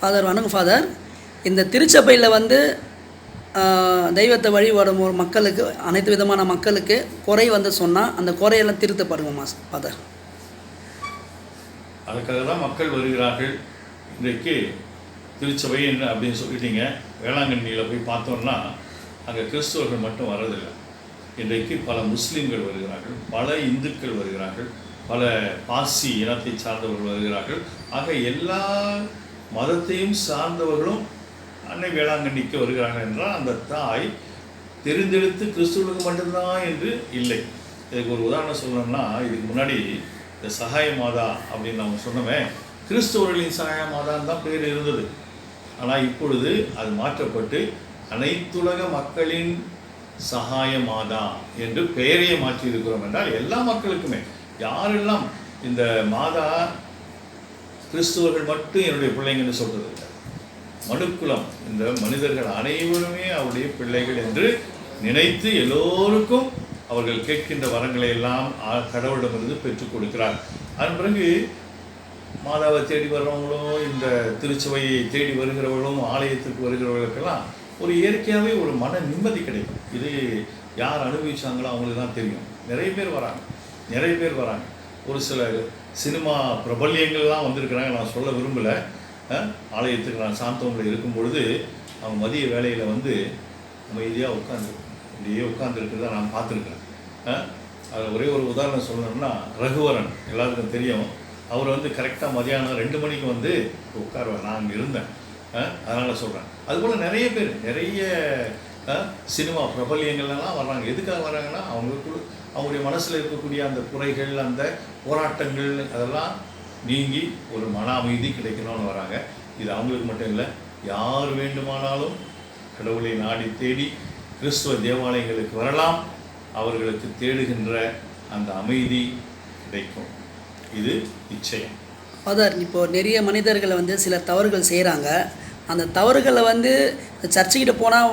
Father வணக்கம் father இந்த திருச்சபையில் வந்து தெய்வத்தை வழிபடும் ஒரு மக்களுக்கு அனைத்து விதமான மக்களுக்கு குறை வந்து சொன்னால் அந்த குறையெல்லாம் திருத்தப்படுங்கம்மா ஃபாதர் அதுக்காக தான் மக்கள் வருகிறார்கள். இன்றைக்கு திருச்சபை என்ன அப்படின்னு சொல்லிட்டீங்க. வேளாங்கண்ணியில் போய் பார்த்தோம்னா அங்கே கிறிஸ்தவர்கள் மட்டும் வரதில்லை இன்றைக்கு பல முஸ்லீம்கள் வருகிறார்கள் பல இந்துக்கள் வருகிறார்கள் பல பாசி இனத்தை சார்ந்தவர்கள் வருகிறார்கள். ஆக எல்லா மதத்தையும் சார்ந்தவர்களும் அன்னை வேளாங்கண்ணிக்கு வருகிறார்கள் என்றால் அந்த தாய் தெரிந்தெடுத்து கிறிஸ்துவனுக்கு மட்டும்தான் என்று இல்லை. இதுக்கு ஒரு உதாரணம் சொல்லணும்னா இதுக்கு முன்னாடி இந்த சகாய மாதா அப்படின்னு நம்ம சொன்னோமே கிறிஸ்தவர்களின் சகாய மாதான்னு தான் பேர் இருந்தது. ஆனால் இப்பொழுது அது மாற்றப்பட்டு அனைத்துலக மக்களின் சகாய மாதா என்று பெயரையே மாற்றி இருக்கிறோம் என்றால் எல்லா மக்களுக்குமே யாரெல்லாம் இந்த மாதா கிறிஸ்துவர்கள் மட்டும் என்னுடைய பிள்ளைங்கன்னு சொல்கிறது இல்லை. மனுக்குலம். இந்த மனிதர்கள் அனைவருமே அவருடைய பிள்ளைகள் என்று நினைத்து எல்லோருக்கும் அவர்கள் கேட்கின்ற வரங்களை எல்லாம் கடவுளிடமிருந்து பெற்றுக் கொடுக்கிறார். அதன் பிறகு மாதாவை தேடி வர்றவங்களும் இந்த திருச்சபையை தேடி வருகிறவர்களும் ஆலயத்திற்கு வருகிறவர்களுக்கெல்லாம் ஒரு இயற்கையாகவே ஒரு மன நிம்மதி கிடைக்கும். இது யார் அனுபவிச்சாங்களோ அவங்களுக்கு தான் தெரியும். நிறைய பேர் வராங்க. நிறைய பேர் வராங்க. ஒரு சில சினிமா பிரபல்யங்கள்லாம் வந்திருக்கிறாங்க. நான் சொல்ல விரும்பலை. ஆலயத்துக்கு நான் சாந்தவங்களை இருக்கும் பொழுது அவங்க மதிய வேலையில் வந்து அமைதியாக உட்காந்து இப்படியே உட்காந்துருக்கிறத நான் பார்த்துருக்கேன் அதில் ஒரே ஒரு உதாரணம் சொல்லணும்னா ரகுவரன் எல்லாருக்கும் தெரியும். அவர் வந்து கரெக்டாக மதியானம் ரெண்டு மணிக்கு வந்து உட்காருவார். நான் அங்கே இருந்தேன். அதனால் சொல்கிறேன் அதுபோல் நிறைய பேர் நிறைய சினிமா பிரபல்யங்கள்லாம் வர்றாங்க. எதுக்காக வர்றாங்கன்னா அவங்களுக்கு அவங்களுடைய மனசில் இருக்கக்கூடிய அந்த குறைகள் அந்த போராட்டங்கள் அதெல்லாம் நீங்கி ஒரு மன அமைதி கிடைக்கணும்னு வராங்க இது அவங்களுக்கு மட்டும் இல்லை யார் வேண்டுமானாலும் கடவுளை நாடி தேடி கிறிஸ்துவ தேவாலயங்களுக்கு வரலாம். அவர்களுக்கு தேடுகின்ற அந்த அமைதி கிடைக்கும். இது நிச்சயம். ஃபாதர் இப்போ நிறைய மனிதர்களை வந்து சில தவறுகள் செய்கிறாங்க அந்த தவறுகளை வந்து சர்ச்சுக்கிட்ட போனால்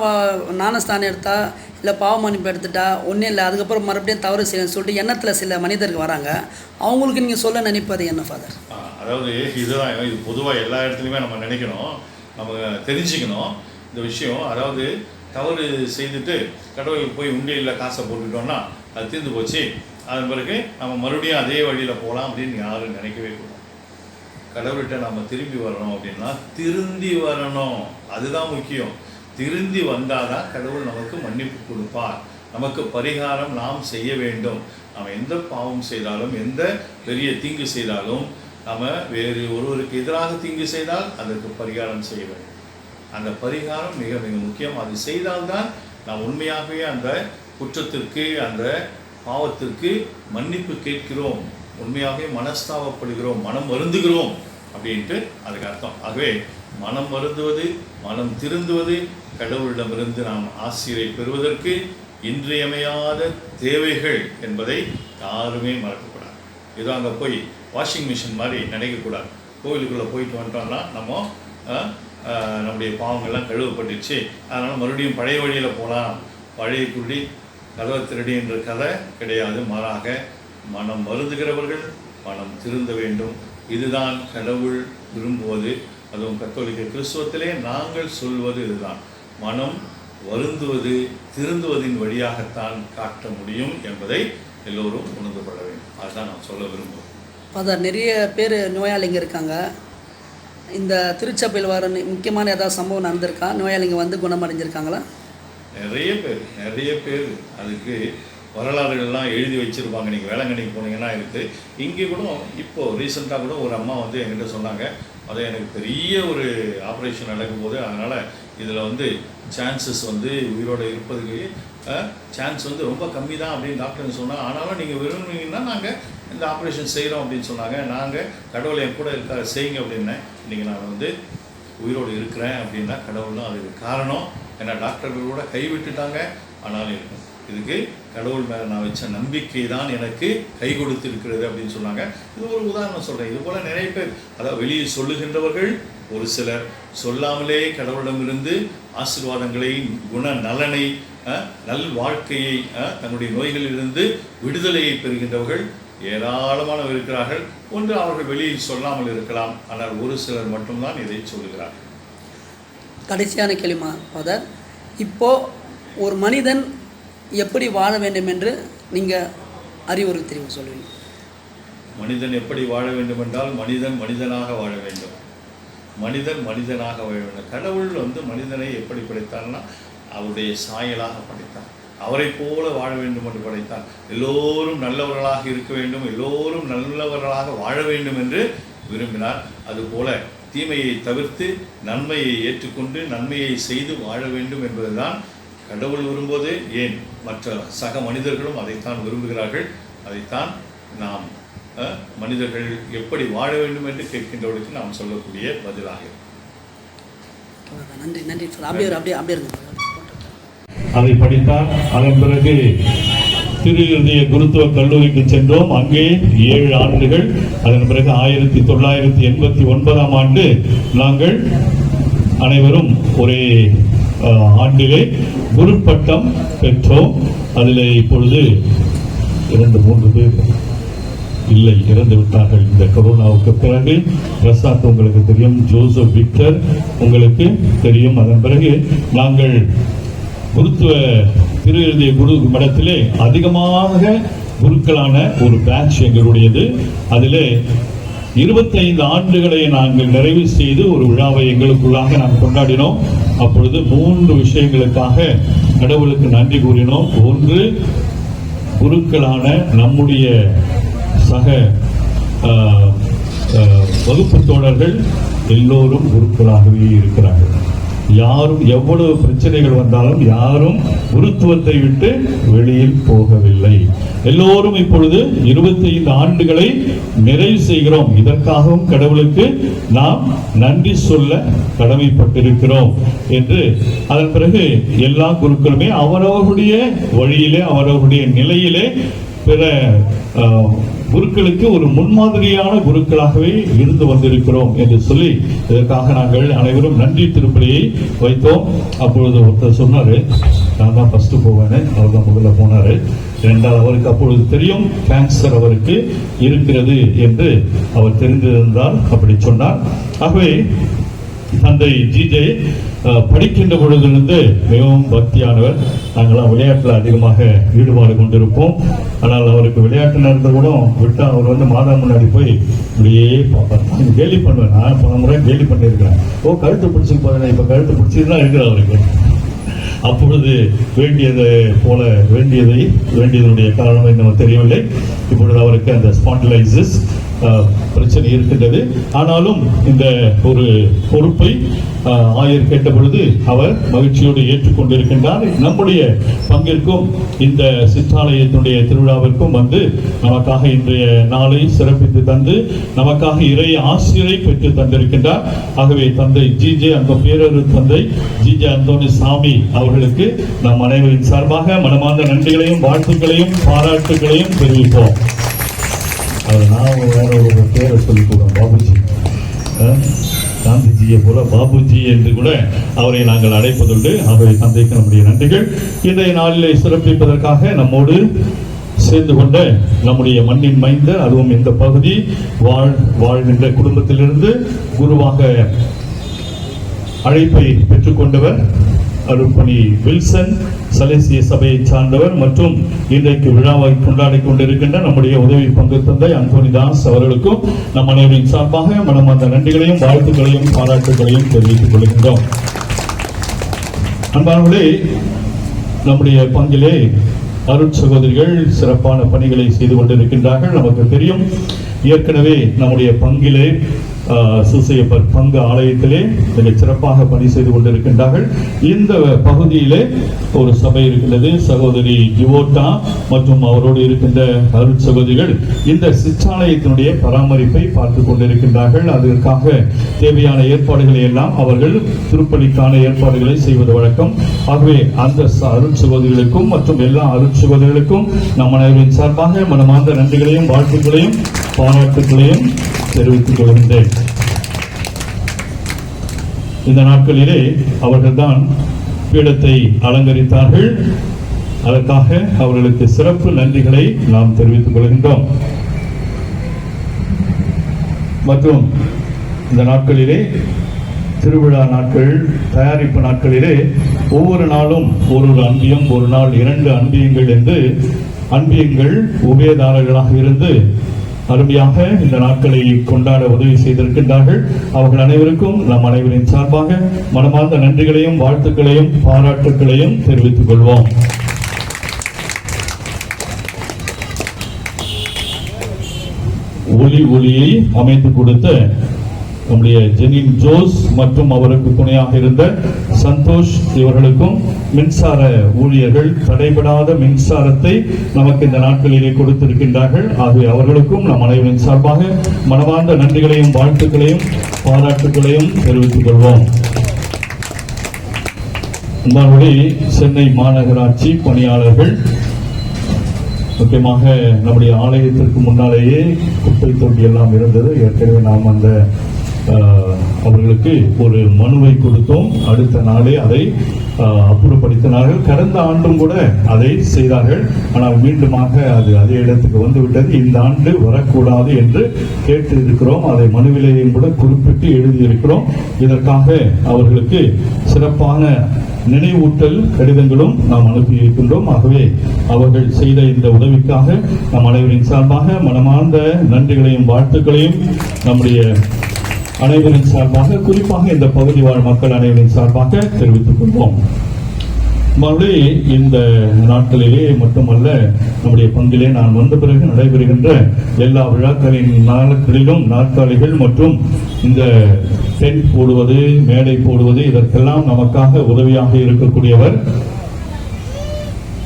ஞானஸ்தானம் எடுத்தா இல்லை பாவ மன்னிப்பு எடுத்துட்டா ஒன்றும் இல்லை அதுக்கப்புறம் மறுபடியும் தவறு செய்யணும்னு சொல்லிட்டு எண்ணத்தில் சில மனிதர்கள் வராங்க. அவங்களுக்கு நீங்கள் சொல்ல நினைப்பது என்ன ஃபாதர் அதாவது இதுதான் இது பொதுவாக எல்லா இடத்துலையுமே நம்ம நினைக்கணும். நம்ம தெரிஞ்சுக்கணும் இந்த விஷயம். அதாவது தவறு செய்துட்டு கடவுளுக்கு போய் உண்டியில் காசை போட்டுட்டோம்னா அது தீர்ந்து போச்சு. அதன் பிறகு நம்ம மறுபடியும் அதே வழியில் போகலாம் அப்படின்னு யாரும் நினைக்கவே கூடாது. கடவுள்கிட்ட நம்ம திரும்பி வரணும் அப்படின்னா திருந்தி வரணும். அதுதான் முக்கியம். திருந்தி வந்தாதான் கடவுள் நமக்கு மன்னிப்பு கொடுப்பார். நமக்கு பரிகாரம் நாம் செய்ய வேண்டும். நாம் எந்த பாவம் செய்தாலும் எந்த பெரிய தீங்கு செய்தாலும் நாம் வேறு ஒருவருக்கு எதிராக தீங்கு செய்தால் அதற்கு பரிகாரம் செய்ய வேண்டும். அந்த பரிகாரம் மிக மிக முக்கியம். அது செய்தால்தான் நாம் உண்மையாகவே அந்த குற்றத்திற்கு அந்த பாவத்திற்கு மன்னிப்பு கேட்கிறோம். உண்மையாகவே மனஸ்தாபப்படுகிறோம். மனம் வருந்துகிறோம். அப்படின்ட்டு அதுக்கு அர்த்தம். ஆகவே மனம் வருந்துவது மனம் திருந்துவது கடவுளிடமிருந்து நாம் ஆசிரியை பெறுவதற்கு இன்றியமையாத தேவைகள் என்பதை யாருமே மறக்கக்கூடாது. ஏதோ அங்கே போய் வாஷிங் மிஷின் மாதிரி நினைக்கக்கூடாது. கோவிலுக்குள்ளே போயிட்டு வந்துட்டோம்னா நம்ம நம்முடைய பாவங்கள்லாம் கழுவப்பட்டுச்சு. அதனால் மறுபடியும் பழைய வழியில் போகலாம் பழைய குடி கதவை திருடி என்ற கதை கிடையாது. மாறாக மனம் வருந்துகிறவர்கள் மனம் திருந்த வேண்டும். இதுதான் கடவுள் விரும்புவது. அதுவும் கத்தோலிக்க கிறிஸ்துவத்திலே நாங்கள் சொல்வது இதுதான். மனம் வருந்துவது திருந்துவதின் வழியாகத்தான் காட்ட முடியும் என்பதை எல்லோரும் உணர்ந்து கொள்ள வேண்டும். அதுதான் நான் சொல்ல விரும்புகிறேன் ஃபாதர் நிறைய பேர் நோயாளிங்க இருக்காங்க. இந்த திருச்சபையில் வர முக்கியமான ஏதாவது சம்பவம் நடந்திருக்கா? நோயாளிங்க வந்து குணமடைஞ்சிருக்காங்களா? நிறைய பேர் நிறைய பேர். அதுக்கு வரலாறுகள்லாம் எழுதி வச்சுருப்பாங்க. நீங்கள் வேளாங்கண்ணிக்கு போனீங்கன்னா இருக்குது இங்கே கூட இப்போ ரீசெண்டாக கூட ஒரு அம்மா வந்து என்கிட்ட சொன்னாங்க. அது எனக்கு பெரிய ஒரு ஆப்ரேஷன் நடக்கும்போது அதனால் இதில் வந்து சான்சஸ் வந்து உயிரோடு இருப்பதுக்கு சான்ஸ் வந்து ரொம்ப கம்மி தான் அப்படின்னு டாக்டர் சொன்னாங்க. ஆனாலும் நீங்கள் விரும்புனீங்கன்னா நாங்கள் இந்த ஆப்ரேஷன் செய்கிறோம் அப்படின்னு சொன்னாங்க. நாங்கள் கடவுளை என் கூட இருக்கா செய்யுங்க அப்படின்னேன் இன்றைக்கி நான் வந்து உயிரோடு இருக்கிறேன் அப்படின்னா கடவுள் தான் அதுக்கு காரணம். ஏன்னா டாக்டர்கள் கூட கைவிட்டுட்டாங்க ஆனாலும் இருக்கும் இதுக்கு கடவுள் மேலே நான் வச்ச நம்பிக்கை தான் எனக்கு கை கொடுத்திருக்கிறது அப்படின்னு சொன்னாங்க. இது ஒரு உதாரணம் சொல்கிறேன் இது போல் நிறைய பேர் அதாவது வெளியே சொல்லுகின்றவர்கள் ஒரு சிலர் சொல்லாமலே கடவுளிடமிருந்து ஆசீர்வாதங்களை குண நலனை நல் வாழ்க்கையை தன்னுடைய நோய்களிலிருந்து விடுதலையை பெறுகின்றவர்கள் ஏராளமானவர் இருக்கிறார்கள். ஒன்று அவர்கள் வெளியில் சொல்லாமல் இருக்கலாம். ஆனால் ஒரு சிலர் மட்டும்தான் இதை சொல்கிறார்கள் கடைசியான கேள்விமா ஃபாதர். இப்போது ஒரு மனிதன் எப்படி வாழ வேண்டும் என்று நீங்கள் அறிவுரை தெரிவு சொல்லுவீங்க. மனிதன் எப்படி வாழ வேண்டும் என்றால் மனிதன் மனிதனாக வாழ வேண்டும். மனிதன் மனிதனாக வாழ வேண்டும். கடவுள் வந்து மனிதனை எப்படி படைத்தார்னா அவருடைய சாயலாக படைத்தார். அவரை போல வாழ வேண்டும் என்று படைத்தார். எல்லோரும் நல்லவர்களாக இருக்க வேண்டும். எல்லோரும் நல்லவர்களாக வாழ வேண்டும் என்று விரும்பினார். அதுபோல தீமையை தவிர்த்து நன்மையை ஏற்றுக்கொண்டு நன்மையை செய்து வாழ வேண்டும் என்பதுதான் கடவுள் விரும்புவது. ஏன்? மற்ற சக மனிதர்களும் அதைத்தான் விரும்புகிறார்கள். அதைத்தான் நாம் அஹ், மனிதர்கள் எப்படி வாழ வேண்டும் என்று கேட்கின்றவர்களுக்கு நாம் சொல்லக்கூடிய பதிலாக இருக்கும். நன்றி நன்றி. சார் அப்படியே அப்படியே அப்படியே இருங்க. அதை படித்தார் அதன் பிறகு திரு இருதய குருத்துவ கல்லூரிக்கு சென்றோம். அங்கே ஏழு ஆண்டுகள். அதன் பிறகு ஆயிரத்தி தொள்ளாயிரத்தி எண்பத்தி ஒன்பதாம் ஆண்டு நாங்கள் அனைவரும் ஒரே ஆண்டிலே குரு பட்டம் பெற்றோம். அதில் இப்பொழுது இரண்டு மூன்று பேர் இல்லை இறந்து விட்டார்கள். இந்த கொரோனாவுக்கு பிறகு பிரசாத் உங்களுக்கு தெரியும் ஜோசப் விக்டர் உங்களுக்கு தெரியும். அதன் பிறகு நாங்கள் குருத்துவ திரு எழுதிய குரு மடத்திலே அதிகமாக குருக்களான ஒரு பேட்ச் எங்களுடையது. அதிலே இருபத்தைந்து ஆண்டுகளை நாங்கள் நிறைவு செய்து ஒரு விழாவை எங்களுக்குள்ளாக நாம் கொண்டாடினோம். அப்பொழுது மூன்று விஷயங்களுக்காக கடவுளுக்கு நன்றி கூறினோம். ஒன்று குருக்களான நம்முடைய சக வகுப்பு தோழர்கள் எல்லோரும் குருக்களாகவே இருக்கிறார்கள். யாரும் எவ்வளவு பிரச்சனைகள் வந்தாலும் யாரும் குருத்துவத்தை விட்டு வெளியில் போகவில்லை. எல்லோரும் இப்பொழுது 25 ஆண்டுகளை நிறைவு செய்கிறோம். இதற்காகவும் கடவுளுக்கு நாம் நன்றி சொல்ல கடமைப்பட்டிருக்கிறோம் என்று அதன் பிறகு எல்லா குருக்களுமே அவரவர்களுடைய வழியிலே அவரவர்களுடைய நிலையிலே பிற குருக்களுக்கு ஒரு முன்மாதிரியான குருக்களாகவே இருந்து வந்திருக்கிறோம் என்று சொல்லி இதற்காக நாங்கள் அனைவரும் நன்றி திருப்பலியை வைத்தோம். அப்பொழுது ஒருத்தர் சொன்னாரு நான் தான் ஃபர்ஸ்ட் போவேன். அவர் தான் முதல்ல போனாரு. இரண்டாவது அவருக்கு அப்பொழுது தெரியும் கேன்சர் அவருக்கு இருக்கிறது என்று அவர் தெரிந்திருந்தால் அப்படி சொன்னார். ஆகவே தந்தை ஜிஜே படிக்கின்ற பொழுதிலிருந்து மிகவும் பக்தியானவர். நாங்களாம் விளையாட்டில் அதிகமாக ஈடுபாடு கொண்டிருப்போம். ஆனால் அவருக்கு விளையாட்டு நடந்து கூட விட்டால் அவர் வந்து மாதா முன்னாடி போய் இப்படியே பார்ப்பார். நான் கேலி பண்ணுவேன். நான் போன முறை கேலி பண்ணியிருக்கிறேன். ஓ கழுத்து பிடிச்சி போதேன் இப்போ கழுத்து பிடிச்சிட்டு தான் அவருக்கு. அப்பொழுது வேண்டியதை போல வேண்டியதை வேண்டியதனுடைய காரணம் என்னவோ தெரியவில்லை. இப்பொழுது அவருக்கு அந்த ஸ்பாண்டிலைசிஸ் பிரச்சனை இருக்கின்றது. ஆனாலும் இந்த ஒரு பொறுப்பை ஆயர் கேட்ட பொழுது அவர் மகிழ்ச்சியோடு ஏற்றுக்கொண்டிருக்கின்றார். நம்முடைய பங்கிற்கும் இந்த சிற்றாலயத்தினுடைய திருவிழாவிற்கும் வந்து நமக்காக இன்றைய நாளை சிறப்பித்து தந்து நமக்காக இறை ஆசிரியரை பெற்று தந்திருக்கின்றார். ஆகவே தந்தை ஜி. ஜே. அந்த பேரரு தந்தை ஜி. ஜே. அந்தோனி சாமி அவர்களுக்கு நம் அனைவரின் சார்பாக மனமார்ந்த நன்றிகளையும் வாழ்த்துக்களையும் பாராட்டுகளையும் தெரிவிப்போம். அதை நான் வேற ஒரு பேரை சொல்லி போடுறோம் பாபுஜி. காந்திஜியை போல பாபுஜி என்று கூட அவரை நாங்கள் அழைப்பதுண்டு. அவரை சந்திக்க நம்முடைய நன்றிகள். இன்றைய நாளிலே சிறப்பிப்பதற்காக நம்மோடு சேர்ந்து கொண்ட நம்முடைய மண்ணின் மைந்த அதுவும் இந்த பகுதி வாழ் வாழ்கின்ற குடும்பத்திலிருந்து குருவாக அழைப்பை பெற்றுக்கொண்டவர் அருட்பணி வில்சன் சலேசிய சபையை சார்ந்தவர் மற்றும் இன்றைக்கு விழாவை கொண்டாடி கொண்டிருக்கின்ற நம்முடைய உதவி பங்கு தந்தை அந்தோனி தாஸ் அவர்களுக்கும் நம் அனைவரின் சார்பாக மனமார்ந்த நன்றிகளையும் வாழ்த்துக்களையும் பாராட்டுகளையும் தெரிவித்துக் கொள்கின்றோம். அன்பானவர்களே நம்முடைய பங்கிலே அருட் சகோதரிகள் சிறப்பான பணிகளை செய்து கொண்டிருக்கின்றார்கள். நமக்கு தெரியும் ஏற்கனவே நம்முடைய பங்கிலே சூசையப்பர் பங்கு ஆலயத்திலே மிக சிறப்பாக பணி செய்து கொண்டிருக்கின்றார்கள். இந்த பகுதியிலே ஒரு சபை இருக்கின்றது சகோதரி ஜிவோட்டா மற்றும் அவரோடு இருக்கின்ற அருள் சகோதரிகள் இந்த சிற்றாலயத்தினுடைய பராமரிப்பை பார்த்து கொண்டிருக்கின்றார்கள். அதற்காக தேவையான ஏற்பாடுகளை எல்லாம் அவர்கள் திருப்பலிக்கான ஏற்பாடுகளை செய்வது வழக்கம். ஆகவே அந்த அருள் சகோதரிகளுக்கும் மற்றும் எல்லா அருட்சுகோதிகளுக்கும் நம் அனைவரின் சார்பாக மனமார்ந்த நன்றிகளையும் வாழ்த்துக்களையும் பாராட்டுகளையும் தெரிவித்துக் கொள்கின்றேன். இந்த நாட்களிலே அவர்கள்தான் பீடத்தை அலங்கரித்தார்கள். அதற்காக அவர்களுக்கு சிறப்பு நன்றிகளை நாம் தெரிவித்துக் கொள்கின்றோம். மற்றும் இந்த நாட்களிலே திருவிழா நாட்கள் தயாரிப்பு நாட்களிலே ஒவ்வொரு நாளும் ஒரு ஒரு அன்பியம் ஒரு நாள் இரண்டு அன்பியங்கள் என்று அன்பியங்கள் உபயதாரர்களாக இருந்து அருமையாக இந்த நாட்களை கொண்டாட உதவி செய்திருக்கின்றார்கள். அவர்கள் அனைவருக்கும் நம் அனைவரின் சார்பாக மனமார்ந்த நன்றிகளையும் வாழ்த்துக்களையும் பாராட்டுக்களையும் தெரிவித்துக் கொள்வோம். ஒளி ஒளியை அமைத்து கொடுத்த நம்முடைய ஜெனின் ஜோஸ் மற்றும் அவருக்கு துணையாக இருந்த சந்தோஷ் இவர்களுக்கும் மின்சார ஊழியர்கள் தடைபடாத மின்சாரத்தை நமக்கு இந்த நாட்களிலே கொடுத்திருக்கின்றார்கள். ஆகவே அவர்களுக்கும் நம் அனைவரின் சார்பாக மனமார்ந்த நன்றிகளையும் வாழ்த்துக்களையும் பாராட்டுகளையும் தெரிவித்துக் கொள்வோம். மறுபடி சென்னை மாநகராட்சி பணியாளர்கள் முக்கியமாக நம்முடைய ஆலயத்திற்கு முன்னாலேயே குப்பை தொட்டி எல்லாம் இருந்தது. ஏற்கனவே நாம் அந்த அவர்களுக்கு ஒரு மனுவை கொடுத்தோம். அடுத்த நாளே அதை ஆஹ், அப்புறப்படுத்தினார்கள். கடந்த ஆண்டும் கூட அதை செய்தார்கள். ஆனால் மீண்டுமாக அது அதே இடத்துக்கு வந்து விட்டது இந்த ஆண்டு வரக்கூடாது என்று கேட்டு இருக்கிறோம் அதை மனுவிலேயும் கூட குறிப்பிட்டு எழுதியிருக்கிறோம். இதற்காக அவர்களுக்கு சிறப்பான நினைவூட்டல் கடிதங்களும் நாம் அனுப்பியிருக்கின்றோம். ஆகவே அவர்கள் செய்த இந்த உதவிக்காக நம் அனைவரின் சார்பாக மனமார்ந்த நன்றிகளையும் வாழ்த்துக்களையும் நம்முடைய அனைவரின் சார்பாக குறிப்பாக இந்த பகுதி வாழ் மக்கள் அனைவரின் சார்பாக தெரிவித்துக் கொள்வோம். மறுபடி இந்த நாட்களிலே மட்டுமல்ல நம்முடைய பங்கிலே நான் வந்த பிறகு நடைபெறுகின்ற எல்லா விழாக்களின் நாட்களிலும் நாற்காலிகள் மற்றும் இந்த டென்ட் போடுவது மேடை போடுவது இதற்கெல்லாம் நமக்காக உதவியாக இருக்கக்கூடியவர்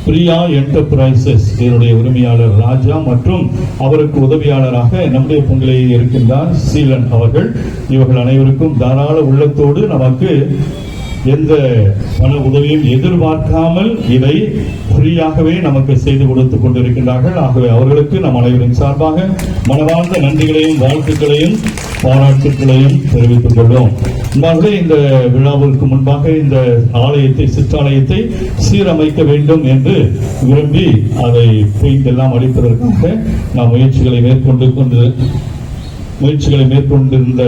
பிரியா என்டர்பிரைசஸ் இதனுடைய உரிமையாளர் ராஜா மற்றும் அவருக்கு உதவியாளராக நம்முடைய பொங்கலையே இருக்கின்றார் சீலன் அவர்கள். இவர்கள் அனைவருக்கும் தாராள உள்ளத்தோடு நமக்கு எந்த பண உதவியும் எதிர்பார்க்காமல் இதை ஃப்ரீயாகவே நமக்கு செய்து கொடுத்து கொண்டிருக்கின்றார்கள். ஆகவே அவர்களுக்கு நம் அனைவரின் சார்பாக மனவார்ந்த நன்றிகளையும் வாழ்த்துக்களையும் பாராட்டுக்களையும் தெரிவித்துக் கொள்வோம். இந்த விழாவிற்கு முன்பாக இந்த ஆலயத்தை சிற்றாலயத்தை சீரமைக்க வேண்டும் என்று விரும்பி அதை பெயிண்ட் எல்லாம் அளிப்பதற்காக நாம் முயற்சிகளை மேற்கொண்டு கொண்டு முயற்சிகளை மேற்கொண்டிருந்த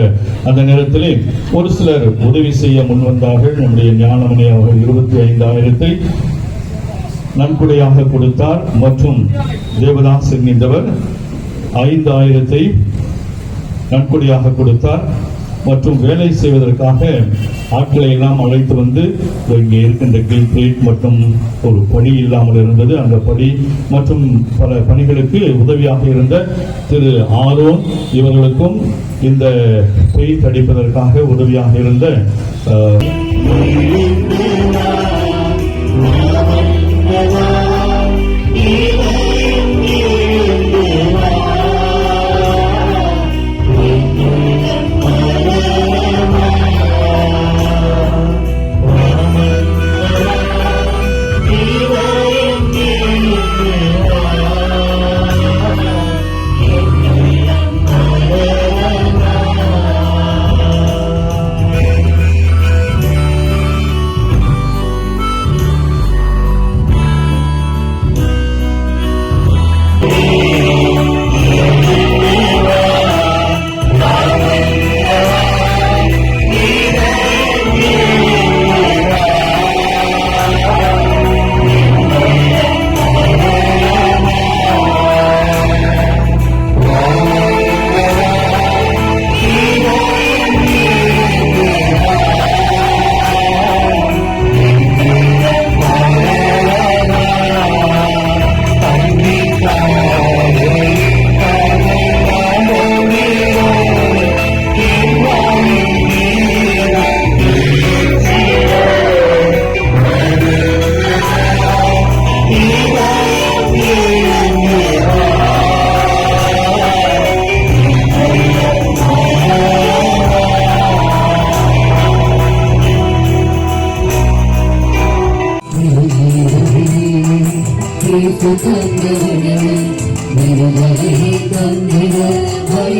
அந்த நேரத்திலே ஒரு சிலர் உதவி செய்ய முன்வந்தார்கள். நம்முடைய ஞானமணி அவர்கள் இருபத்தி ஐந்தாயிரத்தை நன்கொடையாக கொடுத்தார். மற்றும் தேவதாஸ் என்கின்றவர் ஐந்தாயிரத்தை நன்கொடையாக கொடுத்தார். மற்றும் வேலை செய்வதற்காக ஆட்களை எல்லாம் அழைத்து வந்து இங்கே இருக்கின்ற கில் பிளேட் மற்றும் ஒரு படி இல்லாமல் இருந்தது. அந்த படி மற்றும் பல பணிகளுக்கு உதவியாக இருந்த திரு ஆரோன் இவர்களுக்கும் இந்த பெய் தடிப்பதற்காக உதவியாக இருந்த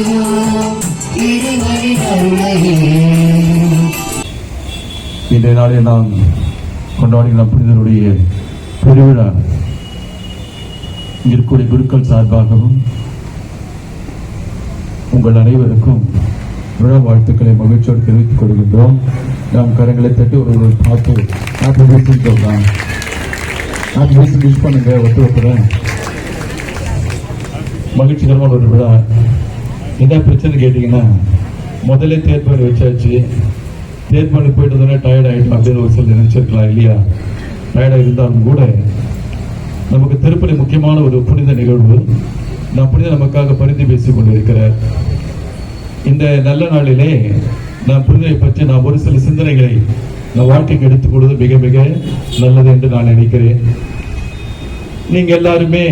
பெறுவோம் இன்றைய நாளில் நாம் கொண்டாடுகிற புனிதருடைய பெருவிழா இங்க இருக்கக்கூடிய குருக்கள் சார்பாகவும் உங்கள் அனைவருக்கும் விழா வாழ்த்துக்களை மகிழ்ச்சியோடு தெரிவித்துக் கொள்கின்றோம். நாம் கரங்களை தட்டி ஒரு பார்த்து ஹாப்பி வீசிங் சொல்லலாம் ஹாப்பி வீசிங் விஷ் பண்ணுங்க ஒத்து மகிழ்ச்சிகரமான ஒரு விழா என்ன பிரச்சனை கேட்டிங்கன்னா முதல்ல தேர்ப்பாடு வச்சாச்சு. தேர்ப்பாடு போயிட்டு தானே டயர்ட் ஆகிட்டோம் அப்படின்னு ஒரு சில நினைச்சிருக்கலாம் இல்லையா? டயர்டாக இருந்தாலும் கூட நமக்கு திருப்பதி முக்கியமான ஒரு புனித நிகழ்வு. நான் புனித நமக்காக பரிந்து பேசி கொண்டிருக்கிறார். இந்த நல்ல நாளிலே நான் புனிதரை பற்றி நான் ஒரு சில சிந்தனைகளை நான் வாழ்க்கைக்கு எடுத்துக்கொள்வது மிக மிக நல்லது என்று நான் நினைக்கிறேன். நீங்கள் எல்லாருமே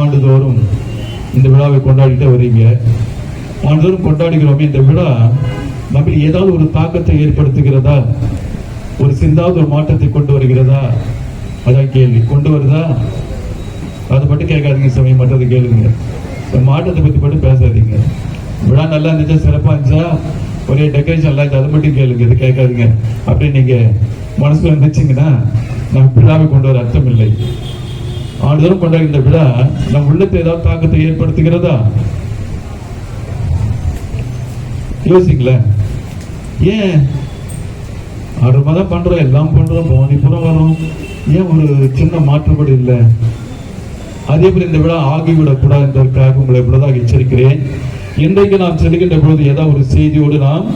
ஆண்டுதோறும் இந்த விழாவை கொண்டாடிட்டு வரீங்க. ஆண்டுதோறும் கொண்டாடுகிறோமே இந்த விழா நம்மில் ஏதாவது ஒரு தாக்கத்தை ஏற்படுத்துகிறதா? ஒரு சிந்தாவது ஒரு மாற்றத்தை கொண்டு வருகிறதா? அதான் கேள்வி. கொண்டு வருதா? அதை மட்டும் கேட்காதீங்க சமயம் மற்றது கேளுங்க. இந்த மாற்றத்தை பற்றி மட்டும் பேசாதீங்க. விழா நல்லா இருந்துச்சா? சிறப்பாக இருந்துச்சா? ஒரே டெக்கரேஷன் நல்லா இருந்துச்சு? அதை மட்டும் கேளுங்க. இது கேட்காதீங்க. அப்படின்னு நீங்கள் மனசில் இருந்துச்சிங்கன்னா நம்ம விழாவை கொண்டு வர அர்த்தம் இல்லை. ஆண்டுதோறும் கொண்டாடுகின்ற இந்த விழா நம் உள்ளத்தை ஏதாவது தாக்கத்தை ஏற்படுத்துகிறதா? யோசிங்களேன் ஏன்? ஆர்வமாக தான் பண்றோம் எல்லாம் பண்றோம் பவனிப்புறம் வரோம். ஏன் ஒரு சின்ன மாற்றுபாடு இல்லை? அதே போல இந்த விழா ஆகிவிடக்கூடாது என்பதற்காக உங்களை இவ்வளவுதாக எச்சரிக்கிறேன். இன்றைக்கு நாம் செல்கின்ற பொழுது ஏதாவது ஒரு செய்தியோடு நாம்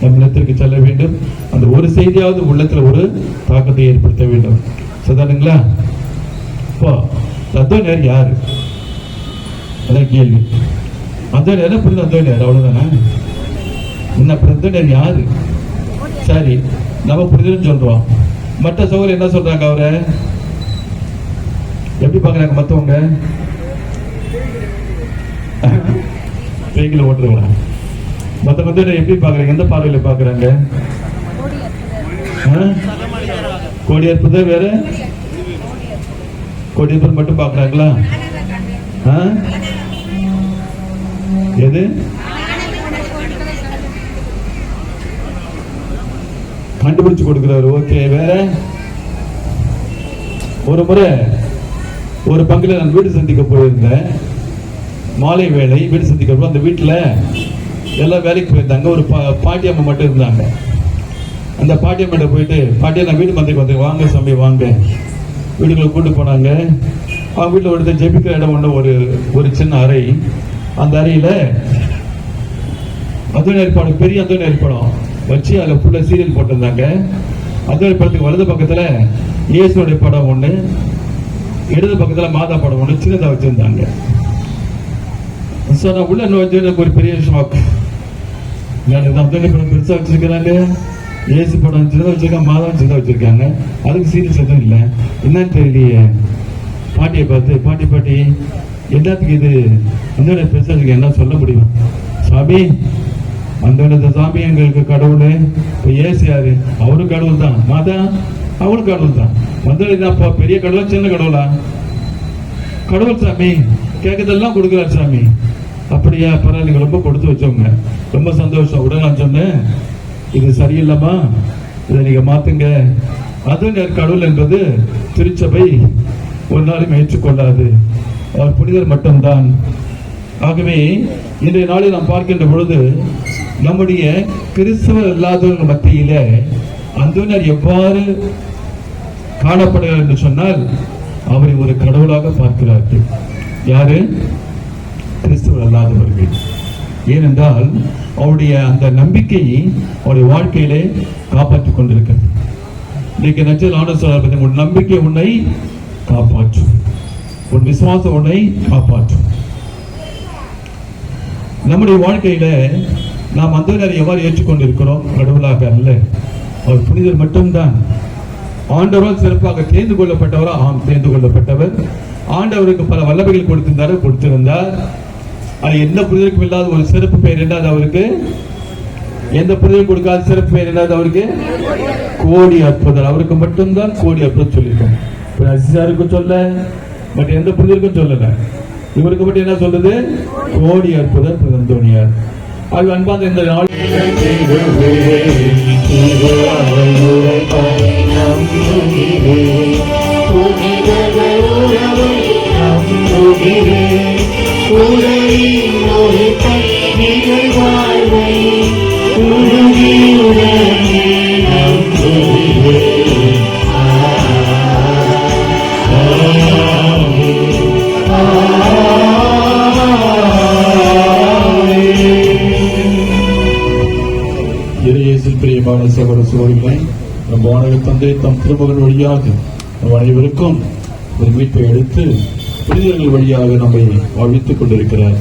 நம் இல்லத்திற்கு செல்ல வேண்டும். அந்த ஒரு செய்தியாவது உள்ளத்துல ஒரு தாக்கத்தை ஏற்படுத்த வேண்டும். சரிதானுங்களா? இப்போ தத்துவனர் யாரு? அதான் கேள்வி. அந்தனர் புரிந்த அந்தோனியார் அவ்வளவுதானே? என்ன பிரந்தனர் யாரு? சரி நம்ம புரிதல்னு சொல்றோம். மற்ற சகோதரர் என்ன சொல்றாங்க அவரை? எப்படி பாக்குறாங்க மத்தவங்க? பேய்களை ஓட்டுறவங்களா? மத்த மத்த எப்படி பாக்குறாங்க எந்த பார்வையில பாக்குறாங்க ஆ? கோடி வேற? கோடி பேர் மட்டும் பாக்குறாங்களா ஆ? எது? கண்டுபிடிச்சு கொடுக்கிறாரு. ஓகே வேற? ஒரு முறை ஒரு பங்கில் நான் வீடு சந்திக்க போயிருந்தேன். மாலை வேலை வீடு சந்திக்கிறப்போ அந்த வீட்டுல எல்லாம் வேலைக்கு போயிருந்தாங்க. ஒரு பா பாட்டி அம்மா மட்டும் இருந்தாங்க. அந்த பாட்டி அம்மாட்ட போயிட்டு பாட்டியை நான் வீடு மந்தைக்கு வந்து வாங்க சாமி வாங்க. வீடுகளை கூட்டு போனாங்க. அவங்க வீட்டில் ஒருத்தர் ஜெபிக்கிற இடம் ஒன்று ஒரு ஒரு சின்ன அறை. அந்த அறையில் அதுவும் ஏற்பாடு பெரிய அதுவும் ஏற்பாடம் வச்சு அதில் ஃபுல்லாக சீரியல் போட்டிருந்தாங்க. அதுவும் படத்துக்கு வலது பக்கத்தில் இயேசுடைய படம் ஒன்று இடது பக்கத்தில் மாதா படம் ஒன்று சின்னதாக வச்சுருந்தாங்க. ஸோ நான் உள்ள நோய்ச்சி எனக்கு ஒரு பெரிய ஷாக் நான் தான் படம் பெருசாக வச்சுருக்கிறாங்க இயேசு படம் சின்னதாக வச்சிருக்காங்க மாதா சின்னதாக வச்சிருக்காங்க. அதுக்கு சீரியஸ் எதுவும் இல்லை. என்னன்னு தெரியலையே. பாட்டியை பார்த்து பாட்டி பாட்டி எல்லாத்துக்கும் இது அந்தோனி பெருசாக என்ன சொல்ல முடியும்? சாமி அந்த சாமி எங்களுக்கு கடவுள். இப்போ ஏசு யாரு? அவரும் கடவுள் தான். மாதா அவரும் கடவுள் தான். வந்தது அப்பா பெரிய கடவுளா சின்ன கடவுளா? கடவுள் சாமி. கேட்கறதெல்லாம் கொடுக்குறாரு சாமி. அப்படியா? பரவாயில்ல ரொம்ப கொடுத்து வச்சவங்க. ரொம்ப சந்தோஷம். உடனே நான் சொன்னேன் இது சரியில்லைம்மா. இதை நீங்கள் மாத்துங்க. அது கடவுள் என்பது திருச்சபை ஒரு ஏற்றுக்கொள்ளாது. அவர் புனிதர் மட்டும்தான். ஆகவே இன்றைய நாளில் நாம் பார்க்கின்ற பொழுது நம்முடைய கிறிஸ்தவர் இல்லாதவர்கள் மத்தியில அந்தனர் எவ்வாறு காணப்படுகிறார் என்று சொன்னால் அவரை ஒரு கடவுளாக பார்க்கிறார்கள். யாரு? கிறிஸ்தவர் அல்லாதவர்கள். ஏனென்றால் அவருடைய அந்த நம்பிக்கையை அவருடைய வாழ்க்கையிலே காப்பாற்றிக் கொண்டிருக்கிறது. இன்னைக்கு நச்சல் ஆண்டு சொல்றாரு உன் நம்பிக்கை உன்னை காப்பாற்றும். உன் விசுவாசம் உன்னை காப்பாற்றும். நம்முடைய வாழ்க்கையில நாம் அந்த எவ்வாறு ஏற்றுக்கொண்டிருக்கிறோம்? கடவுளாக அல்ல. அவர் புனிதர் மட்டும்தான். ஆண்டவரால் சிறப்பாக தேர்ந்து கொள்ளப்பட்டவரா? ஆம் தேர்ந்து கொள்ளப்பட்டவர். ஆண்டவருக்கு பல வல்லமைகள் கொடுத்திருந்தார் கொடுத்திருந்தார். ஆனால் எந்த புரிதலுக்கும் இல்லாத ஒரு சிறப்பு பெயர் என்னது அவருக்கு? எந்த புரிதல் கொடுக்காத சிறப்பு பெயர் என்னது அவருக்கு? கோடி அற்புதம் அவருக்கு மட்டும்தான் கோடி அற்புதம் சொல்லியிருக்கோம் அசிசாருக்கும் சொல்ல பட் எந்த புரிதலுக்கும் சொல்லல. இவருக்கு மட்டும் என்ன சொல்றது? கோடி அற்புதம் பிரதந்தோனியார். அது அன்பாந்த இந்த நாள். நம் தந்தை தம் திருமகன் வழியாக நம் அனைவருக்கும் ஒரு மீட்பை எடுத்து புரிதல்கள் வழியாக நம்மை வாழ்வித்துக் கொண்டிருக்கிறார்.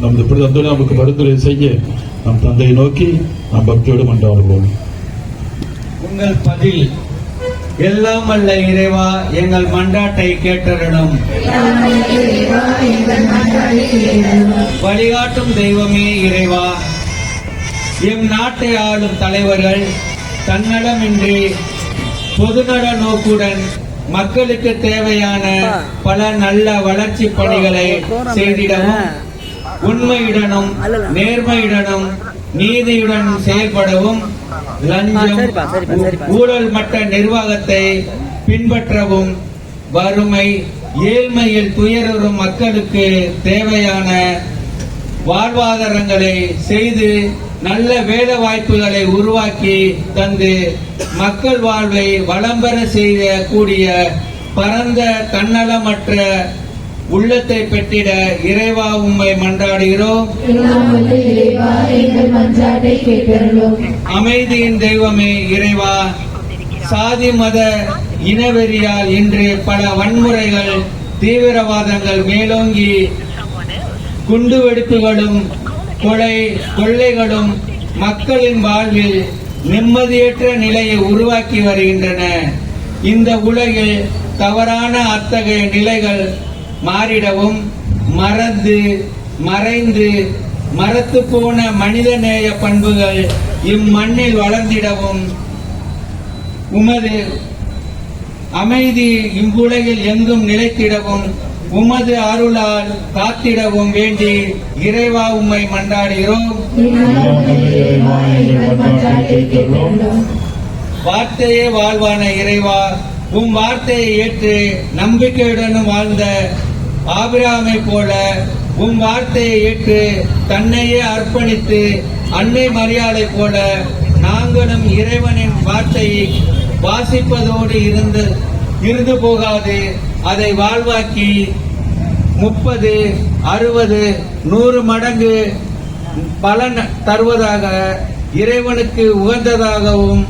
நமது தந்தை நமக்கு மருந்துரை செய்ய நம் தந்தையை நோக்கி நாம் பக்தியோடு கொண்டாடுவோம் உங்கள் பதில் எல்லாம் அல்ல இறைவா எங்கள் மண்டாட்டை கேட்டரிடம் வழிகாட்டும் தெய்வமே இறைவா. எம் நாட்டை ஆளும் தலைவர்கள் தன்னலமின்றி பொதுநல நோக்குடன் மக்களுக்கு தேவையான பல நல்ல வளர்ச்சி பணிகளை செய்திடவும் உண்மையுடனும் நேர்மையுடனும் நீதியுடன் செயல்படவும் லஞ்சம். ஊழல் மட்ட நிர்வாகத்தை பின்பற்றவும் வறுமை ஏழ்மையில் துயருறும் மக்களுக்கு தேவையான வாழ்வாதாரங்களை செய்து நல்ல வேலை வாய்ப்புகளை உருவாக்கி தந்து மக்கள் வாழ்வை வளம் பெற செய்ய கூடிய பரந்த தன்னலமற்ற உள்ளத்தை பெற்றிட இறைவா உம்மை மன்றாடுகிறோம். அமைதியின் தெய்வமே இறைவா சாதி மத இனவெறியால் இன்று பல வன்முறைகள் தீவிரவாதங்கள் மேலோங்கி குண்டுவெடிப்புகளும் கொலை கொள்ளைகளும் மக்களின் வாழ்வில் நிம்மதியற்ற நிலையை உருவாக்கி வருகின்றன. இந்த உலகில் தவறான அத்தகைய நிலைகள் மாறிடவும் மறந்து மறைந்து மரத்து போன மனிதநேய பண்புகள் இம்மண்ணில் வளர்ந்திடவும் உமது அமைதி இவ்வுலகில் எங்கும் நிலைத்திடவும் உமது அருளால் காத்திடவும் வேண்டி இறைவா உம்மை மன்றாடுகிறோம். வார்த்தையே வாழ்வான இறைவா உம் வார்த்தையை ஏற்று நம்பிக்கையுடனும் வாழ்ந்த ஆபிராமை போல உம் வார்த்தையை ஏற்று தன்னையே அர்ப்பணித்து அன்னை மரியாதை போல நாங்களும் இறைவனின் வார்த்தையை வாசிப்பதோடு இருந்து இருந்து போகாது. அதை வாழ்வாக்கி முப்பது அறுபது நூறு மடங்கு பலன் தருவதாக இறைவனுக்கு உகந்ததாகவும்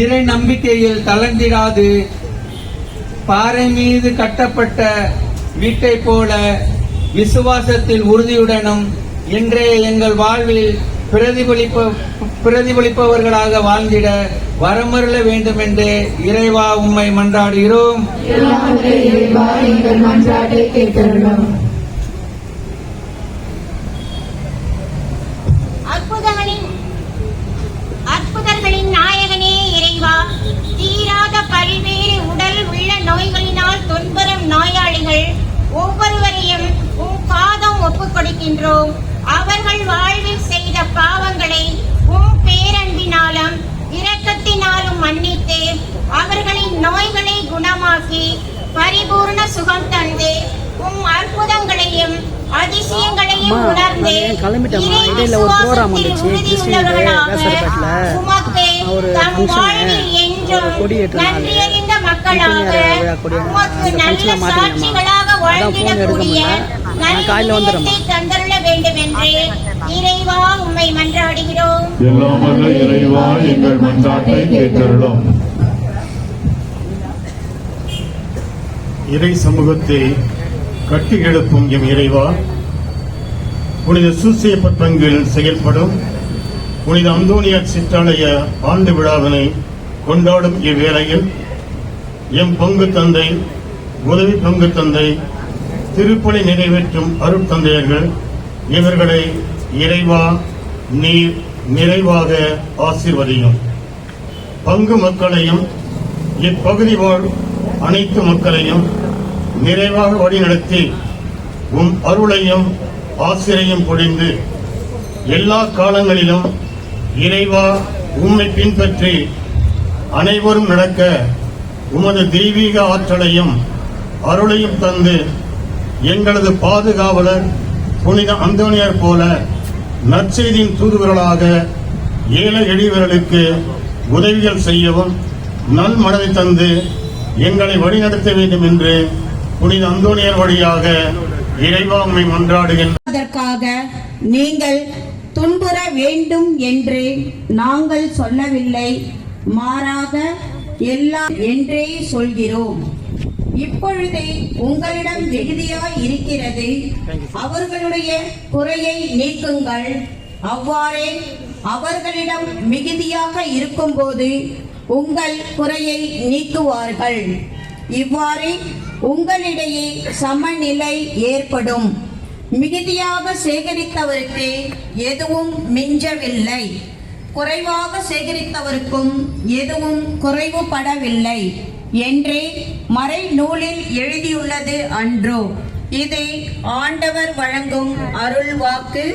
இறை நம்பிக்கையில் தளர்ந்திடாது. பாறை மீது கட்டப்பட்ட வீட்டை போல விசுவாசத்தில் உறுதியுடனும் இன்றைய எங்கள் வாழ்வில் பிரதிபலிப்ப பிரதிபலிப்பவர்களாக வாழ்ந்திட வரமருள வேண்டும் என்று இறைவா உம்மை மன்றாடுகிறோம் எல்லாம் வல்ல இறைவா எங்கள் மன்றாட்டை கேட்டருளும் அற்புதங்களின் அற்புதங்களின் நாயகனே இறைவா தீராத பல்வேறு உடல் உள்ள நோய்களினால் துன்புறும் நோயாளிகள் ஒவ்வொருவரையும் உம் பாதம் ஒப்புக் கொடுக்கின்றோம் அவர்கள் வாழ்வில் செய்த பாவங்களை உம் பேரன்பினாலும் இரக்கத்தினாலும் மன்னித்து அவர்களின் நோய்களை குணமாக்கி பரிபூர்ண சுகம் தந்து உம் அற்புதங்களையும் அதிசயங்களையும் அம்மா, இறை இடையில ஒரு விசுவாசத்தில் வந்துச்சு, கிறிஸ்டியன் வேசரப்பேட்டில். ஒரு ஒரு கொடி நாள். விழா கொடி, அந்த. சாட்சிகளாக அதான் phone எடுக்க முடியல. காலையில வந்துடுறேம்மா. இறைவா உம்மை மன்றாடுகிறோம் எல்லாம் வல்ல இறைவா எங்கள் மன்றாட்டை கேட்டருளும் இறை சமூகத்தை கட்டி எழுப்பும் எம் இறைவா புனித சூசிய பட்டங்கள் செயல்படும் புனித அந்தோனியார் சிற்றாலய ஆண்டு விழாவினை கொண்டாடும் இவ்வேளையில் எம் பங்கு தந்தை உதவி பங்கு தந்தை திருப்பணி நிறைவேற்றும் அருட்தந்தையர்கள் இவர்களை இறைவா நீர் நிறைவாக ஆசிர்வதையும். பங்கு மக்களையும் இப்பகுதி வாழ் அனைத்து மக்களையும் நிறைவாக வழிநடத்தி உம் அருளையும் ஆசிரியம் பொழிந்து எல்லா காலங்களிலும் இறைவா உம்மை பின்பற்றி அனைவரும் நடக்க உமது தெய்வீக ஆற்றலையும் அருளையும் தந்து எங்களது பாதுகாவலர் புனித அந்தோனியர் போல நற்செய்தியின் தூதுவர்களாக ஏழை எளியவர்களுக்கு உதவிகள் செய்யவும் நல் மனதை தந்து எங்களை வழிநடத்த வேண்டும் என்று புனித அந்தோனியர் வழியாக இறைவா உம்மை மன்றாடுகின்ற அதற்காக நீங்கள் துன்புற வேண்டும் என்று நாங்கள் சொல்லவில்லை. மாறாக எல்லாம் என்றே சொல்கிறோம். இப்பொழுது உங்களிடம் மிகுதியாய் இருக்கிறது அவர்களுடைய குறையை நீக்குங்கள். அவ்வாறே அவர்களிடம் மிகுதியாக இருக்கும்போது உங்கள் குறையை நீக்குவார்கள். இவ்வாறு உங்களிடையே சமநிலை ஏற்படும். மிகுதியாக சேகரித்தவருக்கு எதுவும் மிஞ்சவில்லை. குறைவாக சேகரித்தவருக்கும் எதுவும் குறைவுபடவில்லை என்றே மறை நூலில் எழுதியுள்ளது அன்றோ. இது ஆண்டவர் வழங்கும் அருள் வாக்கு.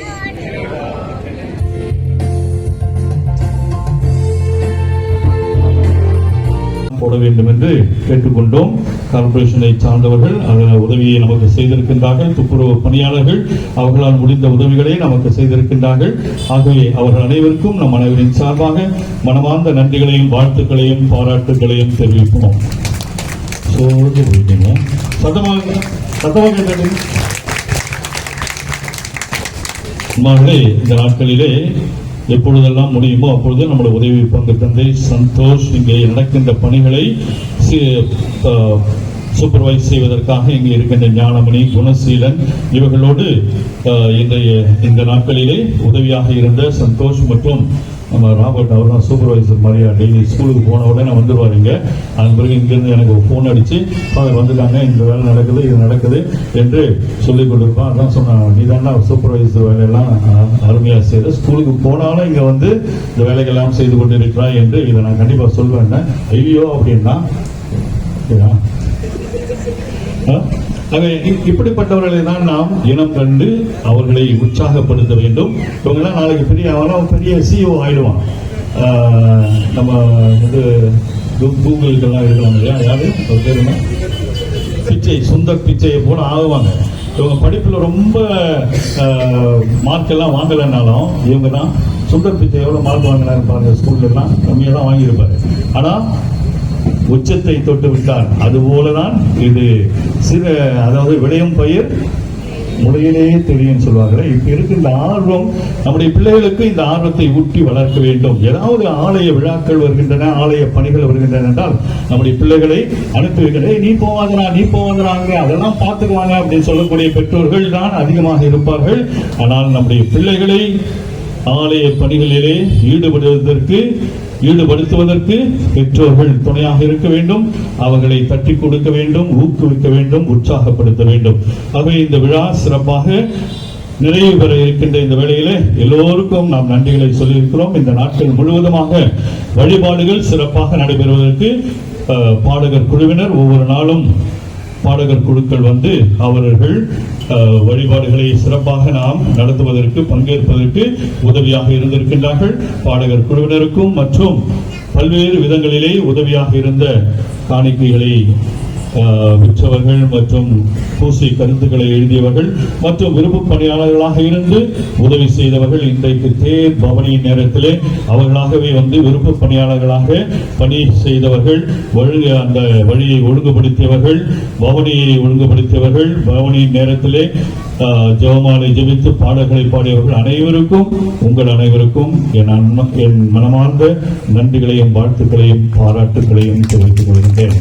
போட வேண்டும் என்று கேட்டுக்கொண்டோம். கார்பரேஷனை சார்ந்தவர்கள் அந்த உதவியை நமக்கு செய்திருக்கின்றார்கள். துப்புரவு பணியாளர்கள் அவர்களால் முடிந்த உதவிகளை நமக்கு செய்திருக்கின்றார்கள். ஆகவே அவர்கள் அனைவருக்கும் நம் அனைவரின் சார்பாக மனமார்ந்த நன்றிகளையும் வாழ்த்துக்களையும் பாராட்டுகளையும் தெரிவிப்போம். சத்தமாக சத்தமாக மகளே இந்த நாட்களிலே எப்பொழுதெல்லாம் முடியுமோ அப்பொழுது நம்முடைய உதவி பங்கு தந்தை சந்தோஷ் இங்கே நடக்கின்ற பணிகளை சூப்பர்வைஸ் செய்வதற்காக இங்கே இருக்கின்ற ஞானமணி குணசீலன் இவர்களோடு இன்றைய இந்த நாட்களிலே உதவியாக இருந்த சந்தோஷ் மற்றும் நம்ம ராபர்ட் அவர் தான் சூப்பர்வைசர் மாதிரியா டெய்லி ஸ்கூலுக்கு போன உடனே வந்துடுவார் இங்கே. அதன் பிறகு இங்கேருந்து எனக்கு ஃபோன் அடித்து ஃபாதர் வந்துட்டாங்க இந்த வேலை நடக்குது இது நடக்குது என்று சொல்லிக் கொண்டிருப்பான். அதான் சொன்னான் நீ தானே சூப்பர்வைசர் வேலையெல்லாம் அருமையாக செய்கிற ஸ்கூலுக்கு போனாலும் இங்கே வந்து இந்த வேலைகள்லாம் செய்து கொண்டிருக்கிறாய் என்று இதை நான் கண்டிப்பாக சொல்வேன். ஐயோ அப்படின்னா சரியா? இப்படிப்பட்டவர்களை தான் நாம் இனம் கண்டு அவர்களை உற்சாகப்படுத்த வேண்டும். இவங்கெல்லாம் நாளைக்கு பெரிய அவனும் பெரிய சிஓ ஆயிடுவான். நம்ம வந்து கூகுளுக்கெல்லாம் இருக்கலாம் இல்லையா? யாரு? ஒரு பேர் என்ன? பிச்சை சுந்தர் பிச்சையை போல ஆகுவாங்க. இவங்க படிப்பில் ரொம்ப மார்க் எல்லாம் வாங்கலைன்னாலும் இவங்க தான் சுந்தர் பிச்சை எவ்வளோ மார்க் வாங்கினாரு பாருங்க ஸ்கூல்ல கம்மியாக தான் வாங்கியிருப்பாரு. ஆனால் உச்சத்தை தொட்டு விட்டான் அதுபோலதான் இது சில அதாவது விளையும் பயிர் முறையிலேயே தெரியும் இப்போ இப்ப இந்த ஆர்வம் நம்முடைய பிள்ளைகளுக்கு இந்த ஆர்வத்தை ஊட்டி வளர்க்க வேண்டும். ஏதாவது ஆலய விழாக்கள் வருகின்றன ஆலய பணிகள் வருகின்றன என்றால் நம்முடைய பிள்ளைகளை அனுப்பி நீ போவாதரா நீ போவாதராங்க அதெல்லாம் பார்த்துக்குவாங்க அப்படின்னு சொல்லக்கூடிய பெற்றோர்கள் தான் அதிகமாக இருப்பார்கள். ஆனால் நம்முடைய பிள்ளைகளை ஆலய பணிகளிலே ஈடுபடுவதற்கு ஈடுபடுத்துவதற்கு பெற்றோர்கள் துணையாக இருக்க வேண்டும் அவர்களை தட்டி கொடுக்க வேண்டும் ஊக்குவிக்க வேண்டும் உற்சாகப்படுத்த வேண்டும். ஆகவே இந்த விழா சிறப்பாக நிறைவு பெற இருக்கின்ற இந்த வேளையிலே எல்லோருக்கும் நாம் நன்றிகளை சொல்லியிருக்கிறோம். இந்த நாட்கள் முழுவதுமாக வழிபாடுகள் சிறப்பாக நடைபெறுவதற்கு அஹ், பாடகர் குழுவினர் ஒவ்வொரு நாளும் பாடகர் குழுக்கள் வந்து அவர்கள் வழிபாடுகளை சிறப்பாக நாம் நடத்துவதற்கு பங்கேற்பதற்கு உதவியாக இருந்திருக்கின்றார்கள். பாடகர் குழுவினருக்கும் மற்றும் பல்வேறு விதங்களிலே உதவியாக இருந்த காணிக்கைகளை விற்றவர்கள் மற்றும் பூசி கருத்துக்களை எழுதியவர்கள் மற்றும் விருப்பு பணியாளர்களாக இருந்து உதவி செய்தவர்கள் இன்றைக்கு தேர் பவனியின் நேரத்திலே அவர்களாகவே வந்து விருப்பு பணியாளர்களாக பணி செய்தவர்கள் ஒழுங்கு அந்த வழியை ஒழுங்குபடுத்தியவர்கள் பவனியை ஒழுங்குபடுத்தியவர்கள் பவனியின் நேரத்திலே ஜெவமாலை ஜெபமாலை ஜெபித்து பாடல்களை பாடியவர்கள் அனைவருக்கும் உங்கள் அனைவருக்கும் என் அன்ம என் மனமார்ந்த நன்றிகளையும் வாழ்த்துக்களையும் பாராட்டுகளையும் தெரிவித்துக் கொள்கின்றேன்.